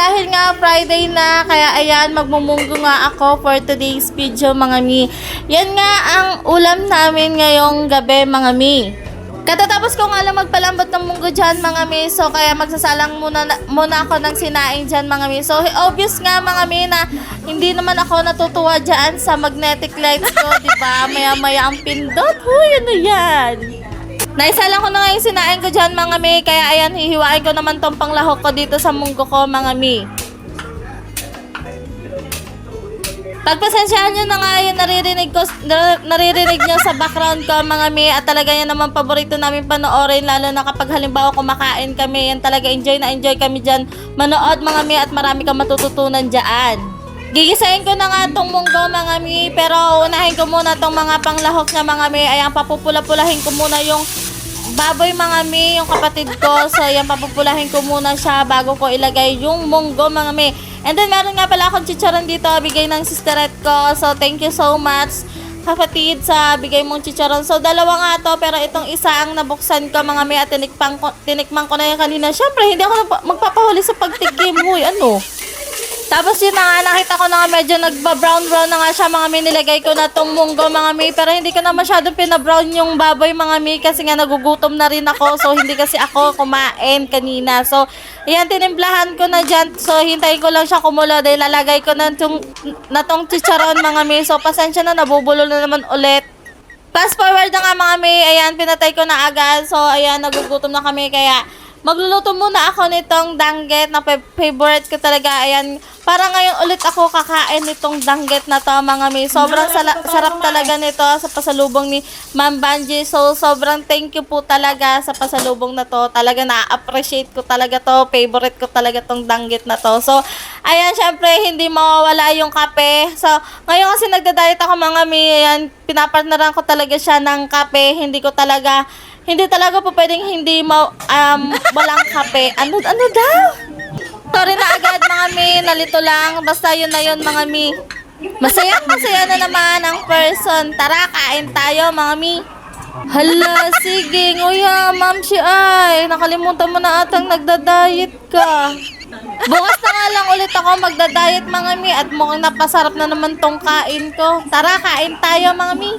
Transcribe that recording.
dahil nga Friday na, kaya ayan, magmumunggo nga ako for today's video mga mi. Yan nga ang ulam namin ngayong gabi mga mi. Katatapos ko nga lang magpalambot ng munggo dyan mga mi, so kaya magsasalang muna, na- muna ako ng sinaing dyan mga mi. So obvious nga mga mi na hindi naman ako natutuwa dyan sa magnetic lights ko, di ba? Maya maya ang pindot. Huy, ano yan? Naisa lang ko na nga yung sinain ko dyan mga mi, kaya ayan, hihiwain ko naman tong panglahok ko dito sa munggo ko mga mi. Pagpasensyahan nyo na nga yung naririnig ko, nar- naririnig nyo sa background ko mga mi. At talaga yan naman paborito namin panoorin lalo na kapag halimbawa kumakain kami. Yan talaga enjoy na enjoy kami dyan. Manood mga mi at marami kang matututunan dyan. Gigisahin ko na nga tong munggo mga mi. Pero unahin ko muna tong mga panglahok na mga mi. Ayan papupula-pulahin ko muna yung baboy mga mi, yung kapatid ko. So, yan, papupulahin ko muna siya bago ko ilagay yung munggo mga mi. And then, meron nga pala akong chicharon dito, bigay ng sisterette ko. So, thank you so much kapatid sa bigay mong chicharon. So, dalawa nga to, pero itong isa ang nabuksan ko mga mi at tinikpang ko, tinikman ko na yan kanina. Siyempre, hindi ako magpapahuli sa pagtigim. Huy, ano? Tapos yun na nga, nakita ko na nga medyo nagba-brown-brown na nga siya mga mi. Nilagay ko na tong munggo mga mi. Pero hindi ko na masyadong pinabrown yung baboy mga mi. Kasi nga nagugutom na rin ako. So hindi kasi ako kumain kanina. So ayan, tinimplahan ko na dyan. So hintayin ko lang siya kumulo. Dahil lalagay ko na tong, na tong chicharon mga mi. So pasensya na, nabubulol na naman ulit. Fast forward na nga mga may, ayan, pinatay ko na agad. So, ayan, nagugutom na kami. Kaya, magluluto muna ako nitong dangget na fa- favorite ko talaga. Ayan, para ngayon ulit ako kakain nitong dangget na to mga may. Sobrang sala- sarap talaga nito sa pasalubong ni Ma'am Banji. So, sobrang thank you po talaga sa pasalubong na to. Talaga na-appreciate ko talaga to. Favorite ko talaga tong dangget na to. So, ayan, syempre, hindi mawawala yung kape. So, ngayon kasi nagda-diet ako mga may, ayan, pinapartneran ko talaga siya ng kape. Hindi ko talaga, hindi talaga po pwedeng hindi ma, um, walang kape. Ano, ano daw? Sorry na agad mga mi, nalito lang. Basta yun na yun mga mi. Masaya, masaya na naman ang person. Tara, kain tayo mga mi. Hala, sige. Nguya, ma'am si ay. Nakalimutan mo na atang nagda-diet ka. Bukas na nga lang ulit ako magda-diet mga mi at mukhang napasarap na naman tong kain ko. Tara, kain tayo mga mi.